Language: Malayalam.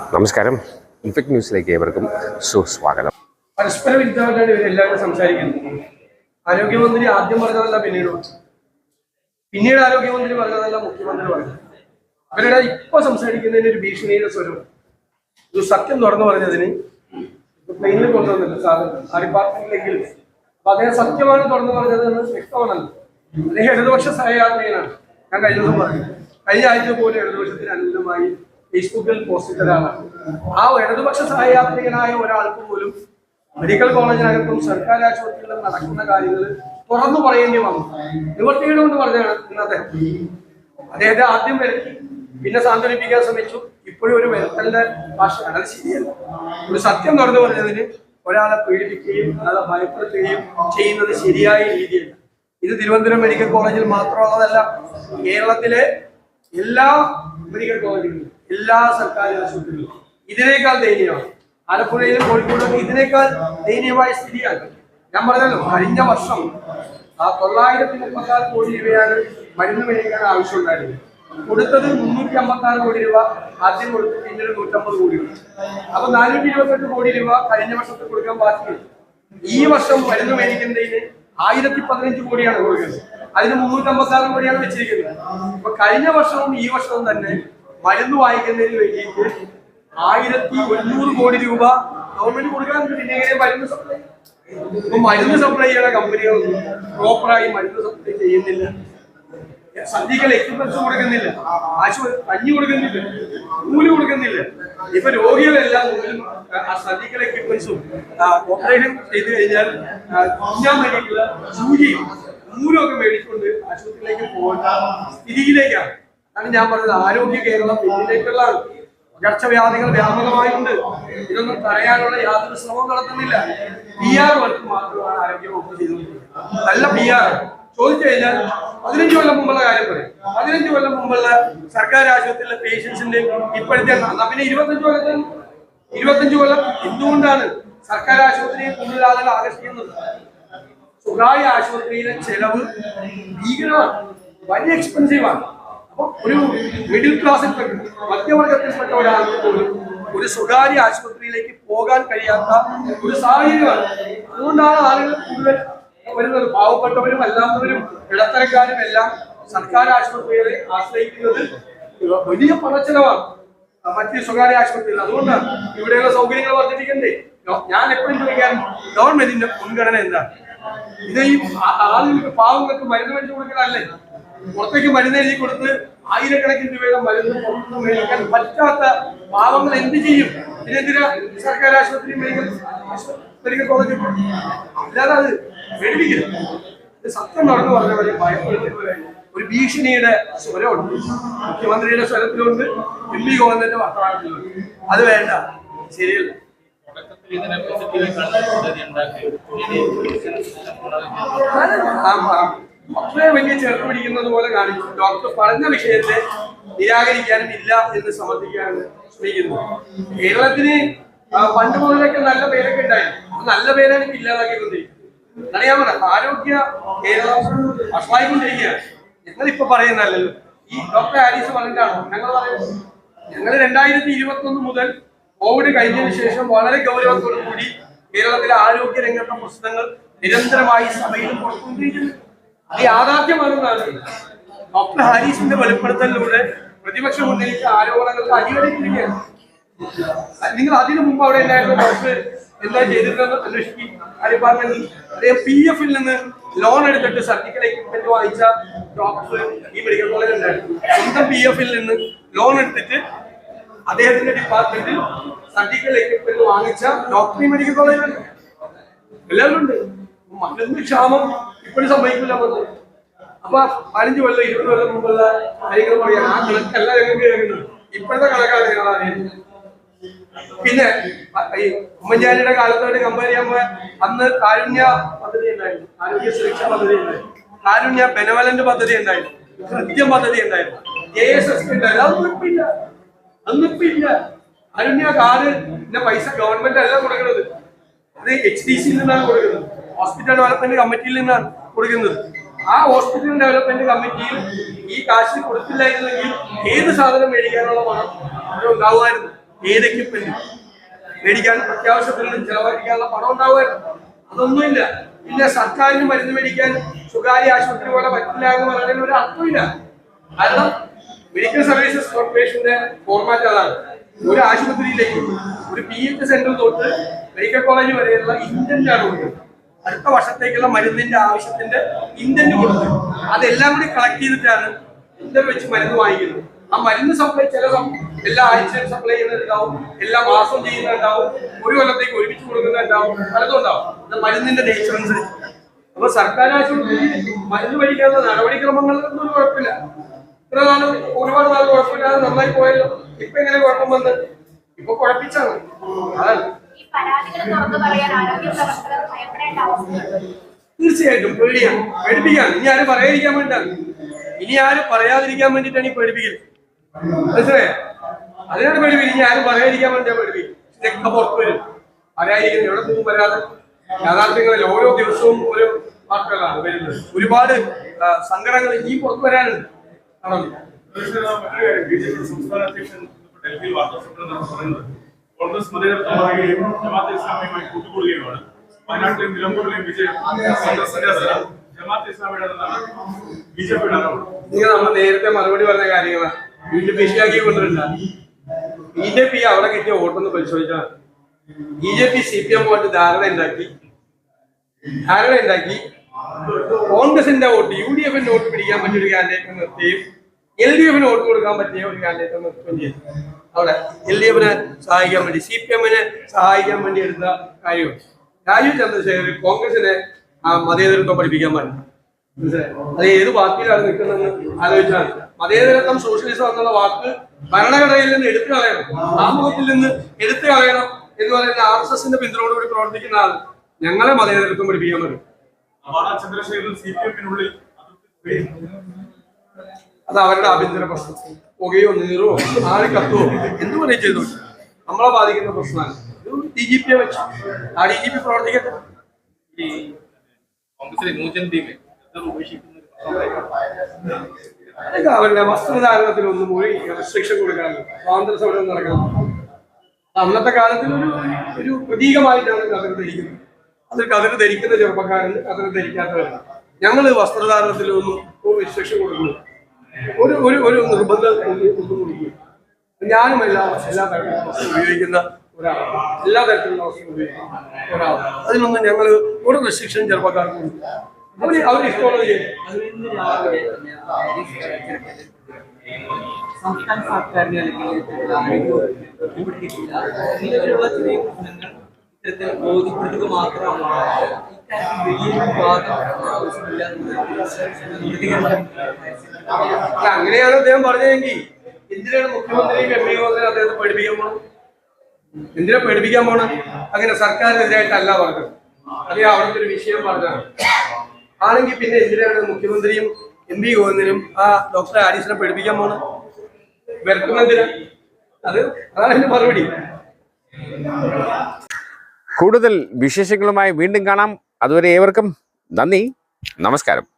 നമസ്കാരം. ഇൻഫെക്ട് ന്യൂസിലേക്ക് ഏവർക്കും സുസ്വാഗതം. പരസ്പര വിരുദ്ധമായിട്ടാണ് ഇവർ എല്ലാവരും സംസാരിക്കുന്നത്. ആരോഗ്യമന്ത്രി ആദ്യം പറഞ്ഞതല്ല പിന്നീട് പറഞ്ഞു. പിന്നീട് ആരോഗ്യമന്ത്രി പറഞ്ഞതല്ല മുഖ്യമന്ത്രി പറഞ്ഞത്. അവരുടെ ഇപ്പൊ സംസാരിക്കുന്നതിന് ഒരു ഭീഷണിയുടെ സ്വരം. ഒരു സത്യം തുറന്നു പറഞ്ഞതിന് പ്ലെയിനിൽ കൊണ്ടുവന്നില്ല. സാധനം ആ ഡിപ്പാർട്ട്മെന്റിലെങ്കിലും അപ്പൊ അദ്ദേഹം സത്യമാണ് തുറന്നു പറഞ്ഞത് എന്ന് വ്യക്തമാണല്ലോ. അദ്ദേഹം ഇടതുപക്ഷ സഹയാത്രികനാണ് ഞാൻ കഴിഞ്ഞ ദിവസം പറഞ്ഞു. കഴിഞ്ഞ ആഴ്ച പോലും ഇടതുപക്ഷത്തിന് അനുകൂലമായി ഫേസ്ബുക്കിൽ പോസ്റ്റ് ചെയ്തതാണ് ആ ഇടതുപക്ഷ സഹയാത്രികനായ ഒരാൾക്ക് പോലും മെഡിക്കൽ കോളേജിനകത്തും സർക്കാർ ആശുപത്രികളിലും നടക്കുന്ന കാര്യങ്ങൾ തുറന്നു പറയേണ്ടി വന്നു. നിവർത്തികൾ കൊണ്ട് പറഞ്ഞാണ് ഇന്നത്തെ അദ്ദേഹത്തെ ആദ്യം വരുത്തി പിന്നെ സാന്ത്വനിപ്പിക്കാൻ ശ്രമിച്ചു. ഇപ്പോഴും ഒരു വിരത്തലിന്റെ ഭാഷയാണ്. അത് ശരിയല്ല. ഒരു സത്യം തുറന്നു പറഞ്ഞതിന് ഒരാളെ പീഡിപ്പിക്കുകയും ഒരാളെ ഭയപ്പെടുത്തുകയും ചെയ്യുന്നത് ശരിയായ രീതിയല്ല. ഇത് തിരുവനന്തപുരം മെഡിക്കൽ കോളേജിൽ മാത്രമുള്ളതല്ല കേരളത്തിലെ എല്ലാ മെഡിക്കൽ കോളേജുകളിലും എല്ലാ സർക്കാർ ആശുപത്രികളും ഇതിനേക്കാൾ ദയനീയമാണ്. ആലപ്പുഴയിലും കോഴിക്കോടും ഇതിനേക്കാൾ ദയനീയമായ സ്ഥിതിയാണ്. ഞാൻ പറഞ്ഞല്ലോ കഴിഞ്ഞ വർഷം ആ തൊള്ളായിരത്തി മുപ്പത്തി ആറ് കോടി രൂപയാണ് മരുന്ന് മേടിക്കാൻ ആവശ്യമുണ്ടായിരുന്നത്. കൊടുത്തത് മുന്നൂറ്റി അമ്പത്തി ആറ് കോടി രൂപ ആദ്യം കൊടുത്തു പിന്നീട് നൂറ്റമ്പത് കോടി രൂപ. അപ്പൊ നാനൂറ്റി ഇരുപത്തെട്ട് കോടി രൂപ കഴിഞ്ഞ വർഷത്തിൽ കൊടുക്കാൻ ബാക്കിയുണ്ട്. ഈ വർഷം മരുന്ന് മേടിക്കുന്നതിന് ആയിരത്തി പതിനഞ്ച് കോടിയാണ് കൊടുക്കുന്നത്. അതിന് മുന്നൂറ്റി അമ്പത്തി ആറ് കോടിയാണ് വെച്ചിരിക്കുന്നത്. അപ്പൊ കഴിഞ്ഞ വർഷവും ഈ വർഷവും തന്നെ മരുന്ന് വാങ്ങിക്കുന്നതിന് വേണ്ടിയിട്ട് ആയിരത്തി ഒരുന്നൂറ് കോടി രൂപ ഗവൺമെന്റ് കൊടുക്കാൻ പിന്നെ മരുന്ന് സപ്ലൈ ഇപ്പൊ മരുന്ന് സപ്ലൈ ചെയ്യുന്ന കമ്പനികൾ പ്രോപ്പറായി മരുന്ന് സപ്ലൈ ചെയ്യുന്നില്ല. സന്ധികൾ എക്യുപ്മെന്റ്സ് കൊടുക്കുന്നില്ല. ആശുപത്രി കഞ്ഞി കൊടുക്കുന്നില്ല. കൂലി കൊടുക്കുന്നില്ല. ഇപ്പൊ രോഗികളെല്ലാം ആ സർജിക്കൽ എക്യുപ്മെന്റ്സും ഓപ്പറേഷൻ ചെയ്ത് കഴിഞ്ഞാൽ കുഞ്ഞാൻ വേണ്ടിയിട്ടുള്ള സൂചിയും നൂലൊക്കെ മേടിച്ചുകൊണ്ട് ആശുപത്രിയിലേക്ക് പോകുന്ന സ്ഥിതിയിലേക്കാണ്. അതാണ് ഞാൻ പറഞ്ഞത് ആരോഗ്യ കേരളം ഇതിലേക്കുള്ളതാണ്. പകർച്ചവ്യാധികൾ വ്യാപകമായിട്ടുണ്ട്. ഇതൊന്നും തടയാനുള്ള യാതൊരു ശ്രമവും നടത്തുന്നില്ല. പി ആർ വർക്ക് മാത്രമാണ് ആരോഗ്യ വകുപ്പ് ചെയ്തുകൊണ്ടിരിക്കുന്നത്. നല്ല പി ആർ ചോദിച്ചു കഴിഞ്ഞാൽ പതിനഞ്ച് കൊല്ലം മുമ്പുള്ള കാര്യം പറയും. പതിനഞ്ച് കൊല്ലം മുമ്പുള്ള സർക്കാർ ആശുപത്രിയിലെ പേഷ്യൻസിന്റെ ഇപ്പോഴത്തെ പിന്നെ ഇരുപത്തഞ്ച് കൊല്ലത്തിൽ ഇരുപത്തഞ്ച് കൊല്ലം എന്തുകൊണ്ടാണ് സർക്കാർ ആശുപത്രിയെ കൂടുതൽ ആകർഷിക്കുന്നത്? സ്വകാര്യ ആശുപത്രിയിലെ ചെലവ് ഭീകരമാണ്. വലിയ എക്സ്പെൻസീവ് ആണ്. അപ്പൊ ഒരു മിഡിൽ ക്ലാസ്സിൽപ്പെട്ട മധ്യവർഗത്തിൽപ്പെട്ട ഒരാൾക്ക് പോലും ഒരു സ്വകാര്യ ആശുപത്രിയിലേക്ക് പോകാൻ കഴിയാത്ത ഒരു സാഹചര്യമാണ്. അതുകൊണ്ടാണ് ആളുകൾ കൂടുതൽ വരുന്നത്. പാവപ്പെട്ടവരും അല്ലാത്തവരും ഇടത്തരക്കാരും എല്ലാം സർക്കാർ ആശുപത്രികളെ ആശ്രയിക്കുന്നത് വലിയ പണച്ചെലവാണ് മറ്റ് സ്വകാര്യ ആശുപത്രികൾ. അതുകൊണ്ടാണ് ഇവിടെയുള്ള സൗകര്യങ്ങൾ വർദ്ധിപ്പിക്കണ്ടേ? ഞാൻ എപ്പോഴും ചോദിക്കാൻ ഗവൺമെന്റിന്റെ മുൻഗണന എന്താണ്? ഇത് ആളുകൾക്ക് പാവങ്ങൾക്ക് മരുന്ന് വെച്ചു കൊടുക്കലല്ലേ? പുറത്തേക്ക് മരുന്ന് എഴുതി കൊടുത്ത് ആയിരക്കണക്കിന് രൂപയുടെ മരുന്ന് പുറത്തുനിന്ന് മേടിക്കാൻ പറ്റാത്ത പാവങ്ങൾ എന്ത് ചെയ്യും? ഇതിനെതിരെ സർക്കാർ ആശുപത്രി മെഡിക്കൽ മെഡിക്കൽ കോളേജ് അല്ലാതെ അത് മേടിപ്പിക്കരുത് ഇത് സത്യം നടന്നു പറഞ്ഞവരെ ഭയപ്പെടുത്തുന്നവരെ ഒരു ഭീഷണിയുടെ സ്വരമുണ്ട്. മുഖ്യമന്ത്രിയുടെ സ്വരത്തിലുണ്ട്. എം പി ഗോവിന്ദന്റെ വർത്തമാനത്തിലുണ്ട് അത് വേണ്ട. ശരിയല്ല. ആ, ആ, വലിയ ചെറുപ്പ് പിടിക്കുന്നത് പോലെ കാണിച്ചു ഡോക്ടർ പറഞ്ഞ വിഷയത്തെ നിരാകരിക്കാനും ഇല്ല എന്ന് സമർത്ഥിക്കാനും ശ്രമിക്കുന്നു. കേരളത്തിന് പണ്ട് മുതലൊക്കെ നല്ല പേരൊക്കെ ഉണ്ടായിരുന്നു നല്ല പേരാണ് ഇപ്പൊ ഇല്ലാതാക്കിക്കൊണ്ടിരിക്കുന്നത്. അതാണ് ഞാൻ ആരോഗ്യ കേരളം വഷളായിക്കൊണ്ടിരിക്കുകയാണ്. ഞങ്ങൾ ഇപ്പൊ പറയുന്നല്ലോ ഈ ഡോക്ടർ ഹാരിസ് പറഞ്ഞിട്ടാണോ? ഞങ്ങൾ പറയുന്നത്. ഞങ്ങൾ രണ്ടായിരത്തി ഇരുപത്തി ഒന്ന് മുതൽ കോവിഡ് കഴിഞ്ഞതിന് ശേഷം വളരെ ഗൗരവത്തോടു കൂടി കേരളത്തിലെ ആരോഗ്യ രംഗത്തെ പ്രശ്നങ്ങൾ നിരന്തരമായി സഭയിൽ കൊടുത്തുകൊണ്ടിരിക്കുന്നു. യാഥാർത്ഥ്യമാണെന്നാണ്. ഡോക്ടർ ഹാരിസിന്റെ വെളിപ്പെടുത്തലിലൂടെ പ്രതിപക്ഷം ഉന്നയിച്ച ആരോപണങ്ങൾക്ക് അടിവരയിട്ടിരിക്കുകയാണ് നിങ്ങൾ അതിനു മുമ്പ് അവിടെ ഉണ്ടായിരുന്ന ഡോക്ടർ? എന്താ ചെയ്തിട്ടുണ്ടെന്ന് അന്വേഷിക്കും. ഡിപ്പാർട്ട്മെന്റിൽ അദ്ദേഹം പി എഫിൽ നിന്ന് ലോൺ എടുത്തിട്ട് സർജിക്കൽ എക്യുപ്മെന്റ് വാങ്ങിച്ച ഡോക്ടർ ഈ മെഡിക്കൽ കോളേജിൽ ഉണ്ടായിരുന്നു. സ്വന്തം പി എഫിൽ നിന്ന് ലോൺ എടുത്തിട്ട് അദ്ദേഹത്തിന്റെ ഡിപ്പാർട്ട്മെന്റിൽ സർജിക്കൽ എക്യുപ്മെന്റ് വാങ്ങിച്ച ഡോക്ടർ ഈ മെഡിക്കൽ കോളേജിലുണ്ട് എല്ലാവരും ഉണ്ട്. മരുന്ന് ക്ഷാമം ഇപ്പോഴും സംഭവിക്കില്ല അപ്പൊ പതിനഞ്ച് കൊല്ലം ഇരുപത് കൊല്ലം മുമ്പുള്ള കാര്യങ്ങൾ പറയാം. ആ കണക്കല്ല ഞങ്ങൾക്ക് കേൾക്കുന്നത് ഇപ്പോഴത്തെ കണക്കാണ് ഞങ്ങൾ പിന്നെ ഈ ഉമ്മൻചാണ്ടിയുടെ കാലത്തോട് കമ്പയർ ചെയ്യുമ്പോൾ അന്ന് കാരുണ്യ പദ്ധതി ഉണ്ടായിരുന്നു. ആരോഗ്യ സുരക്ഷാ പദ്ധതി ഉണ്ടായിരുന്നു. കാരുണ്യ ബെനവലന്റ് പദ്ധതി ഉണ്ടായിരുന്നു. കൃത്യം പദ്ധതി ഉണ്ടായിരുന്നു. എ എസ് എസ് ഉണ്ടായിരുന്നു അതൊന്നും കാരുണ്യ കാർഡിന്റെ പൈസ ഗവൺമെന്റ് അല്ല കൊടുക്കുന്നത്. അത് എച്ച് ഡി സിയിൽ നിന്നാണ് കൊടുക്കുന്നത്. ഹോസ്പിറ്റൽ ഡെവലപ്മെന്റ് കമ്മിറ്റിയിൽ നിന്നാണ്. കൊടുക്കുന്നത്. ആ ഹോസ്പിറ്റൽ ഡെവലപ്മെന്റ് കമ്മിറ്റിയിൽ ഈ കാശ് കൊടുത്തില്ലായിരുന്നെങ്കിൽ ഏത് സാധനം മേടിക്കാനുള്ള പണം അവിടെ ഉണ്ടാവുമായിരുന്നു? ഏത് എക്യുപ്മെന്റ് മേടിക്കാൻ അത്യാവശ്യത്തിന് ചെലവഴിക്കാനുള്ള പണം ഉണ്ടാവുമായിരുന്നു. അതൊന്നുമില്ല. പിന്നെ സർക്കാരിന് മരുന്ന് മേടിക്കാൻ സ്വകാര്യ ആശുപത്രി പോലെ പറ്റില്ല എന്ന് പറയുന്നതിന് ഒരു അർത്ഥമില്ല. കാരണം മെഡിക്കൽ സർവീസസ് കോർപ്പറേഷന്റെ ഫോർമാറ്റ് അതാണ്. ഒരു ആശുപത്രിയിലേക്ക് ഒരു പി എച്ച് സെന്റർ തൊട്ട് മെഡിക്കൽ കോളേജ് വരെയുള്ള ഇന്റന്റ് ആണ് കൊടുക്കുന്നത്. അടുത്ത വർഷത്തേക്കുള്ള മരുന്നിന്റെ ആവശ്യത്തിന്റെ ഇന്റന്റ് കൊടുത്ത് അതെല്ലാം കൂടി കളക്ട് ചെയ്തിട്ടാണ് ഇന്റർ വെച്ച് മരുന്ന് വാങ്ങിക്കുന്നത്. ആ മരുന്ന് സപ്ലൈ ചില എല്ലാ ആഴ്ചയും സപ്ലൈ ചെയ്യുന്നുണ്ടാവും എല്ലാ മാസവും ചെയ്യുന്നുണ്ടാവും ഒരു കൊല്ലത്തേക്ക് ഒരുമിച്ച് കൊടുക്കുന്നുണ്ടാവും പലതും ഉണ്ടാവും. അത് മരുന്നിന്റെ നേച്ചർ അനുസരിച്ച്. അപ്പൊ സർക്കാർ ആശുപത്രി മരുന്ന് മേടിക്കാനുള്ള നടപടിക്രമങ്ങളിലൊന്നും ഒരു കുഴപ്പമില്ല. ഇത്ര നാളും ഒരുപാട് നാൾ കുഴപ്പമില്ലാതെ നന്നായി പോയല്ലോ. ഇപ്പൊ എങ്ങനെ കുഴപ്പം വന്ന്? ഇപ്പൊ കുഴപ്പിച്ചാണ്. അതാണ്. പരാതികൾ തുറന്നു പറയാൻ ആരോഗ്യ പ്രവർത്തകർ ഭയപ്പെടേണ്ട അവസ്ഥ തീർച്ചയായിട്ടും പേടിയാണ് പേടിപ്പിക്കാൻ ഇനി ആരും പറയാതിരിക്കാൻ വേണ്ടിയാണ് ഇനി ആരും പറയാതിരിക്കാൻ വേണ്ടിയിട്ടാണ് ഈ പേടിപ്പിക്കൽ മനസ്സിലായോ? അതിനാണ് പേടിപ്പിക്കൽ ഇനി ആരും പറയാതിരിക്കാൻ വേണ്ടിയാണ് പേടിപ്പിക്കൽ ഇതൊക്കെ പുറത്തു വരും. പറയാതിരിക്കുന്നത് എവിടെ പോകും വരാതെ? യാഥാർത്ഥ്യങ്ങളിൽ ഓരോ ദിവസവും ഓരോ വാർത്തകളാണ് വരുന്നത്. ഒരുപാട് സങ്കടങ്ങൾ ഇനി പുറത്തു വരാനുണ്ട്. ആണല്ലോ ബി ജെ പി സംസ്ഥാന അധ്യക്ഷൻ ഡൽഹിയിൽ വാർത്താസമ്മേളനം പറയുന്നത് നിങ്ങൾ നമ്മൾ നേരത്തെ മറുപടി പറഞ്ഞ കാര്യങ്ങളാണ് വീണ്ടും വിഷയാക്കി കൊണ്ടിട്ടില്ല ബി ജെ പി അവിടെ കിട്ടിയ വോട്ടൊന്ന് പരിശോധിച്ചാൽ B J P C P M പോയിട്ട് ധാരണ ഉണ്ടാക്കി. ധാരണ ഉണ്ടാക്കി. കോൺഗ്രസിന്റെ വോട്ട് യു ഡി എഫിന്റെ വോട്ട് പിടിക്കാൻ പറ്റിയ ഒരു കാൻഡിഡേറ്റ് നിർത്തുകയും എൽ ഡി എഫിന് വോട്ട് കൊടുക്കാൻ പറ്റിയ ഒരു കാൻഡിഡേറ്റ് നിർത്തുകയും ചെയ്തു. അവിടെ എൽ ഡി എഫിനെ സഹായിക്കാൻ വേണ്ടി സി പി എമ്മിനെ സഹായിക്കാൻ വേണ്ടി എടുത്ത കാര്യമാണ് രാജീവ് ചന്ദ്രശേഖർ കോൺഗ്രസിനെ ആ മതേതരത്വം പഠിപ്പിക്കാൻ പറ്റും മനസ്സിലായോ? അത് ഏത് പാർട്ടിയിലാണ് നിൽക്കുന്നതെന്ന് ആലോചിച്ചാൽ മതേതരത്വം സോഷ്യലിസം എന്നുള്ള വാക്ക് ഭരണഘടനയിൽ നിന്ന് എടുത്തു കളയണം. ആമുഖത്തിൽ നിന്ന് എടുത്തു കളയണം എന്ന് പറയുന്ന ആർ എസ് എസിന്റെ പിന്തുണയോടുകൂടി പ്രവർത്തിക്കുന്ന ആൾ ഞങ്ങളെ മതേതരത്വം പഠിപ്പിക്കാൻ പറ്റും അത് അവരുടെ ആഭ്യന്തര പ്രശ്നം. പുകയോ നീറോ ആരെ കത്തോ എന്ത് പറയും ചെയ്തു നമ്മളെ ബാധിക്കുന്ന പ്രശ്നമാണ്. ഡി ജി പിയെ വെച്ചു. ആ ഡി ജി പി പ്രവർത്തിക്കട്ടെ. ഈ കോൺഗ്രസിലെ ന്യൂജൻ പോയി. അതൊക്കെ അവരുടെ വസ്ത്രധാരണത്തിലൊന്നും ഒരു റെസ്ട്രിക്ഷൻ കൊടുക്കാറില്ല സ്വാതന്ത്ര്യ സമരം നടക്കണം. അന്നത്തെ കാലത്തിൽ ഒരു ഒരു പ്രതീകമായിട്ടാണ് കതിർ ധരിക്കുന്നത്. അത് കതിർ ധരിക്കുന്ന ചെറുപ്പക്കാരുണ്ട് കതിർ ധരിക്കാത്തവരാണ്. ഞങ്ങൾ വസ്ത്രധാരണത്തിലൊന്നും ഒരു റെസ്ട്രിക്ഷൻ കൊടുക്കുന്നു ഒരു ഒരു ഒരു നിർബന്ധം ഞാനും എല്ലാ എല്ലാ തരത്തിലുള്ള ഉപയോഗിക്കുന്ന ഒരാളാണ്. എല്ലാ തരത്തിലുള്ള വസ്ത്രം ഉപയോഗിക്കുന്ന ഒരാളാണ്. അതിനൊന്നും ഞങ്ങൾ ഒരു റെസ്ട്രിക്ഷൻ ചെറുപ്പക്കാർക്ക്. അവർ അവർ ഇഷ്ടമുള്ളത് ചെയ്യും. സംസ്ഥാന സർക്കാരിനെ അല്ലെങ്കിൽ ഇത്തരത്തിൽ ബോധ്യപ്പെടുത്തുക മാത്രമാണ്. അങ്ങനെയാണ് അദ്ദേഹം പറഞ്ഞതെങ്കിൽ എന്തിനാണ് മുഖ്യമന്ത്രി എം പി അദ്ദേഹത്തെ പഠിപ്പിക്കാൻ പോണം എന്തിനാ പഠിപ്പിക്കാൻ പോണം അങ്ങനെ സർക്കാരിനെതിരായിട്ടല്ല പറഞ്ഞത്. അത് അവിടുത്തെ ഒരു വിഷയം പറഞ്ഞതാണ്. ആണെങ്കിൽ പിന്നെ എന്തിനാണ് മുഖ്യമന്ത്രിയും എം പി ഗോവിന്ദനും ആ ഡോക്ടർ ആരീസിനെ പഠിപ്പിക്കാൻ പോണം വെറുക്കുന്നതിന് അത് അതാണ് എന്റെ മറുപടി. കൂടുതൽ വിശേഷങ്ങളുമായി വീണ്ടും കാണാം. അതുവരെ ഏവർക്കും നന്ദി. നമസ്കാരം.